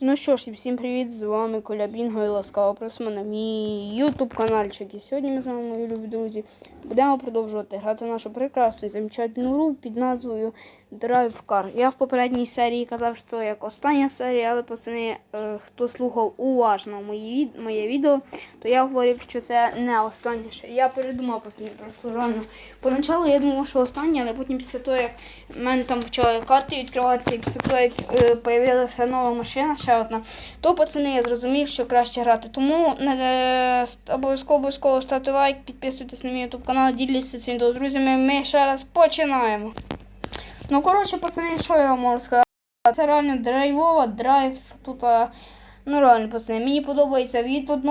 Ну що ж, і всім привіт! З вами Коля Бінго і ласкаво просимо на мій ютуб каналчик. І сьогодні ми з вами, мої любі друзі, будемо продовжувати грати в нашу прекрасну і замечательну гру під назвою Drive Car. Я в попередній серії казав, що як остання серія, але пацани, е, хто слухав уважно мої, моє відео, то я говорив, що це не останнє. Я передумав пацани, просто реально. Поначалу я думав, що останнє, але потім після того, як в мене там почали карти відкриватися, і після того, як е, появилася нова машина, ще одна, то пацани я зрозумів, що краще грати. Тому е, обов'язково обов'язково ставте лайк, підписуйтесь на мій YouTube канал, діліться цим друзями. Ми ще раз починаємо. Ну, коротше, пацани, що я вам можу сказати? Це реально драйвова, драйв тут. а, Ну, реально, пацани, мені подобається від 1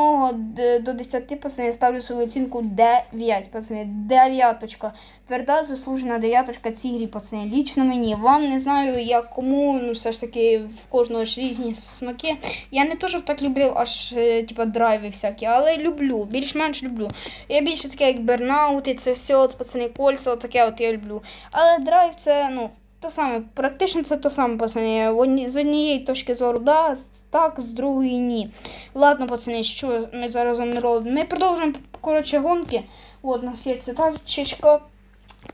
до 10, пацани, я ставлю свою оцінку 9, пацани, дев'яточка. Тверда заслужена дев'яточка цій грі, пацани. Лічно мені. Вам не знаю, як кому, ну все ж таки в кожного ж різні смаки. Я не то, щоб так любив аж е, типа драйви всякі, але люблю, більш-менш люблю. Я більше таке, як бернаути, це все, от, пацани, кольця, от таке от я люблю. Але драйв це, ну. То саме, практично це то саме, пацани. З однієї точки зору, да, так, з другої ні. Ладно, пацани, що ми зараз не робимо? Ми продовжуємо, коротше, гонки. От, у нас є ця тачечка.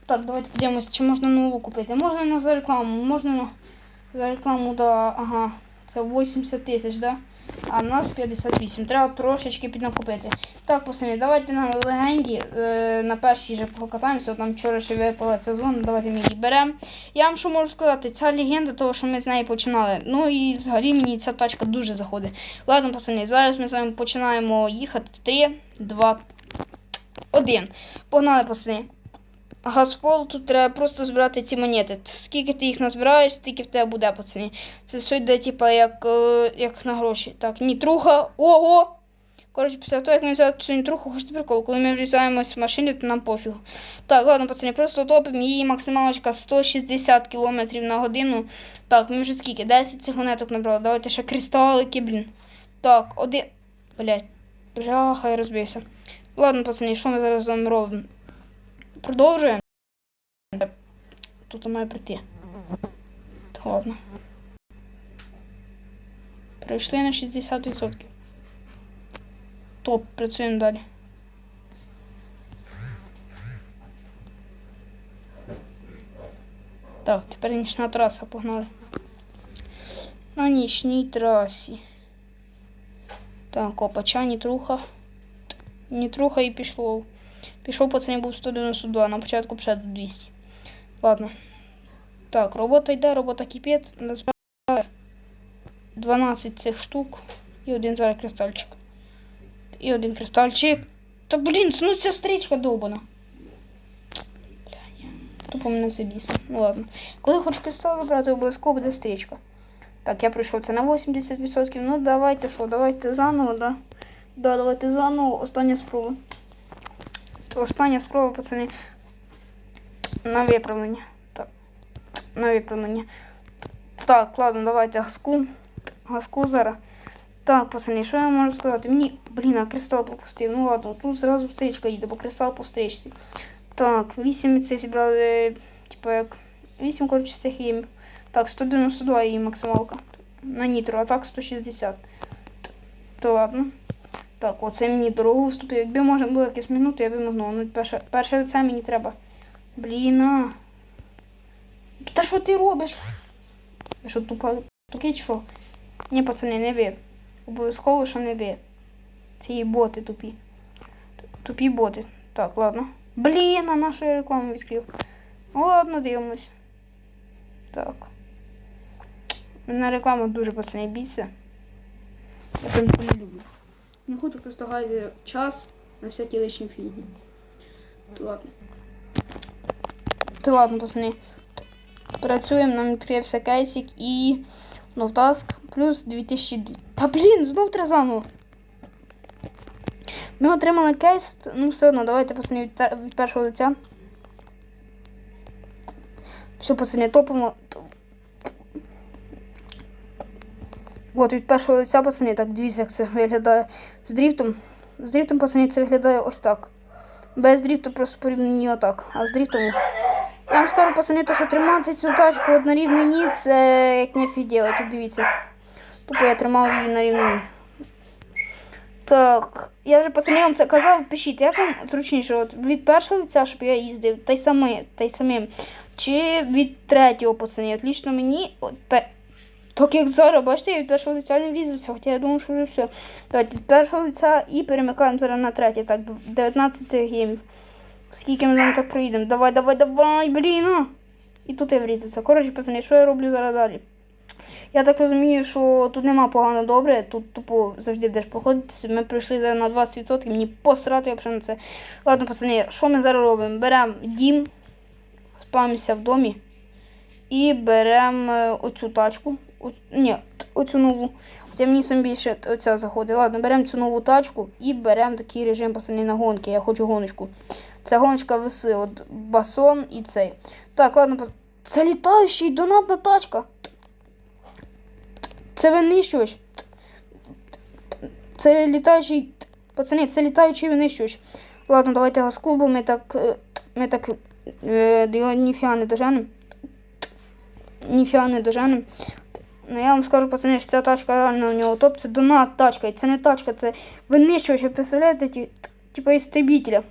Так, давайте подивимося, чи можна нову купити. Можна на за рекламу, можна на за рекламу, да, ага. Це 80 тисяч, да? А нас 58. Треба трошечки піднакупити. Так, пацани, давайте на легенді. Е, на першій же покатаємося. От нам вчора ще випала ця зона, давайте ми її беремо. Я вам що можу сказати, ця легенда, того, що ми з неї починали. Ну і взагалі мені ця тачка дуже заходить. Ладно, пацани, зараз ми з вами починаємо їхати. 3, 2, 1. Погнали, пацани. Газпол, тут треба просто збирати ці монети. Скільки ти їх назбираєш, стільки в тебе буде, пацани. Це все йде, типа, як, е, як на гроші. Так, нітруха. Ого! Коротше, після того, як ми взяли цю нітруху, хочете прикол, коли ми врізаємось в машині, то нам пофігу. Так, ладно, пацани, просто топимо. Її максималочка 160 км на годину. Так, ми вже скільки? 10 цих монеток набрали. Давайте ще кристалики, блін. Так, один. Блять. Бляха, я розбився. Ладно, пацани, що ми зараз з вами робимо? Продовжуємо. Тут має прийти. Так, ладно. Прийшли на 60%. Топ, працюємо далі. Так, тепер нічна траса, погнали. На нічній трасі. Так, опача, нітруха. Нітруха і пішло. Пішов пацани був 192, на початку ще до 200. Ладно. Так, робота йде, робота кипить. Назбирали 12 цих штук. І один зараз кристальчик. І один кристальчик. Та блін, ну ця стрічка довбана. Тупо мене забіса. Ну ладно. Коли хочеш кристал вибрати, обов'язково буде стрічка. Так, я пройшов це на 80%. Ну давайте що, давайте заново, да? Да, давайте заново. Остання спроба. То Остання спроба, пацани. На виправлення. Так. На виправлення. Так, ладно, давайте газку. Газку зараз. Так, пацани, що я можу сказати? Мені, блін, а кристал пропустив. Ну ладно, тут зразу стрічка їде, бо кристал по стрічці. Так, 8 це зібрали, типу як. 8, коротше, цих є. Так, 192 її максималка. На нітро, а так 160. Т- То ладно. Так, оце мені дорогу вступив. Якби можна було якісь минути, я би могла. Ну, перше, перше лице мені треба. Блін. Та що ти робиш? Ви що тупа тупі що? Ні, пацани, не ви. Обов'язково, що не ви. Це є боти тупі. Тупі боти. Так, ладно. Блін, а нашу я рекламу відкрив. Ладно, дивимось. Так. На рекламу дуже пацани бійся. Я прям це не люблю. Не хочу просто гаяти час на всякі лишні фігні. То ладно. То ладно, пацани. Працюємо, нам відкрився кейсик і Новтаск плюс 2000. Та блін, знов треба заново. Ми отримали кейс, ну все одно, давайте пацани від, від першого лиця. Все, пацани, топимо. От від першого лиця, пацани, так дивіться, як це виглядає з дріфтом. З дріфтом, пацани, це виглядає ось так. Без дріфту просто порівняно отак. А з дріфтом. Я вам скажу, пацани, то, що тримати цю тачку от на рівнині, це як не фіділи, тут дивіться. Тупо я тримав її на рівнині. Так, я вже пацани вам це казав, пишіть, як вам зручніше, от від першого лиця, щоб я їздив, та й саме, та й самим. Чи від третього пацани. От лічно мені, от, так як зараз, бачите, я від першого лиця не врізався, хоча я думав, що вже все. Давайте від першого лиця і перемикаємо зараз на третє. Так, 19 геймів. Скільки ми вами так проїдемо? Давай, давай, давай, блін. а! І тут я врізався. Коротше, пацани, що я роблю зараз далі? Я так розумію, що тут нема погано добре, тут тупо завжди будеш проходитися. Ми прийшли зараз на 20%, мені посрати взагалі на це. Ладно, пацани, що ми зараз робимо? Беремо дім, спамимося в домі і беремо е, оцю тачку. Ні, оцю нову. Хоча мені сам більше оця заходить. Ладно, беремо цю нову тачку і беремо такий режим пацани на гонки. Я хочу гоночку. Це гоночка веси, от басон і цей. Так, ладно, це літаючий донатна тачка. Це винищувач. Це літаючий. Пацани, це літаючий винищувач. Ладно, давайте його з клубу, ми так. е, Ми так. е, Його ніфіга не доженем. Ніфіга не доженем. Ну я вам скажу, пацани, що ця тачка реально у нього топ, це донат тачка. І це не тачка, це винищувач, представляєте, ті- типа істребителя.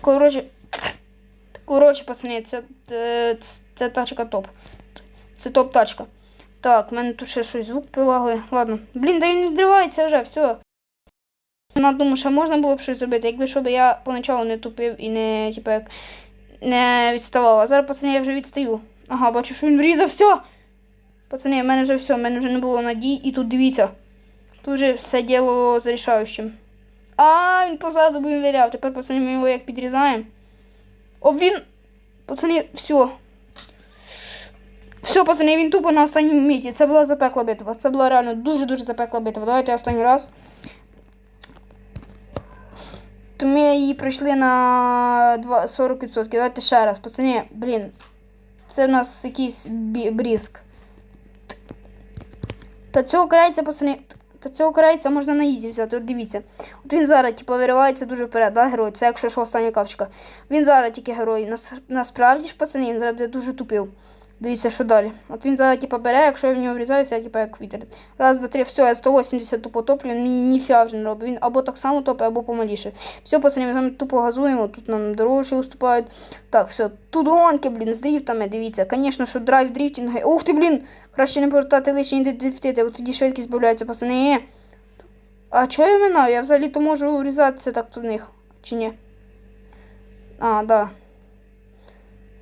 Коротше. Коротше, пацани, це, це, це тачка топ. Це топ тачка. Так, в мене тут ще щось звук прилагує. Ладно. Блін, да він не відривається вже, все. Я думаю, що можна було б щось зробити, якби щоб я поначалу не тупив і не, типу, як не відставав. А зараз, пацани, я вже відстаю. Ага, бачу, що він врізав, все. Пацани, в мене вже все, в мене вже не було надій. І тут дивіться. Тут вже все діло з рішаючим. А, він позаду би виляв. Тепер, пацани, ми його як підрізаємо. О, він. Пацани, все. Все, пацани, він тупо на останньому міті. Це була запекла битва. Це була реально дуже-дуже запекла битва. Давайте останній раз. То ми її пройшли на два- 40%. Давайте ще раз. Пацани, блін. Це в нас якийсь бріск. Та цього карається, пацани. Та цього карається можна на ізі взяти. От дивіться. От він зараз, типу, виривається дуже вперед, да, герой. Це якщо що остання карточка. Він зараз тільки герой. Нас, насправді ж, пацани, він зараз буде дуже тупив. Дивіться, що далі. От він зараз, типу, бере, якщо я в нього врізаюся, я типу як вітер. Раз, два, три, все, я 180 тупо топлю, він мені ніфіга вже не робить. Він або так само топить, або помаліше. Все, пацани, ми вами тупо газуємо, тут нам дорожче уступають. Так, все, тут гонки, блін, з дріфтами, дивіться. Звісно, що драйв дріфтінг. Ух ти, блін! Краще не повертати лише не дрифтити, от тоді швидкість збавляється, пацани. А чого я минав? Я взагалі то можу врізатися так в них, чи ні? А, да.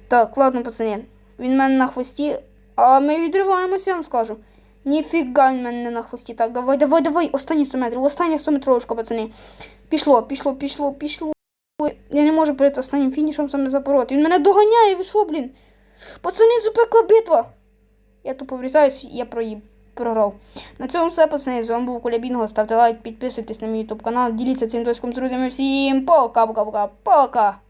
Так, ладно, пацани. Він мене на хвості, а ми відриваємося, я вам скажу. Ніфіга він мене на хвості. Так, давай, давай, давай. Останні 100 метрів, останні 100 метровочка, пацани. Пішло, пішло, пішло, пішло. Я не можу перед останнім фінішем саме запороти. Він мене доганяє, ви блін? Пацани, запекла битва. Я тупо врізаюсь, я проїб. Програв. На цьому все, пацани. З вами був Коля Бінго. Ставте лайк, підписуйтесь на мій ютуб канал, діліться цим доском з друзями. Всім пока-пока-пока. Пока!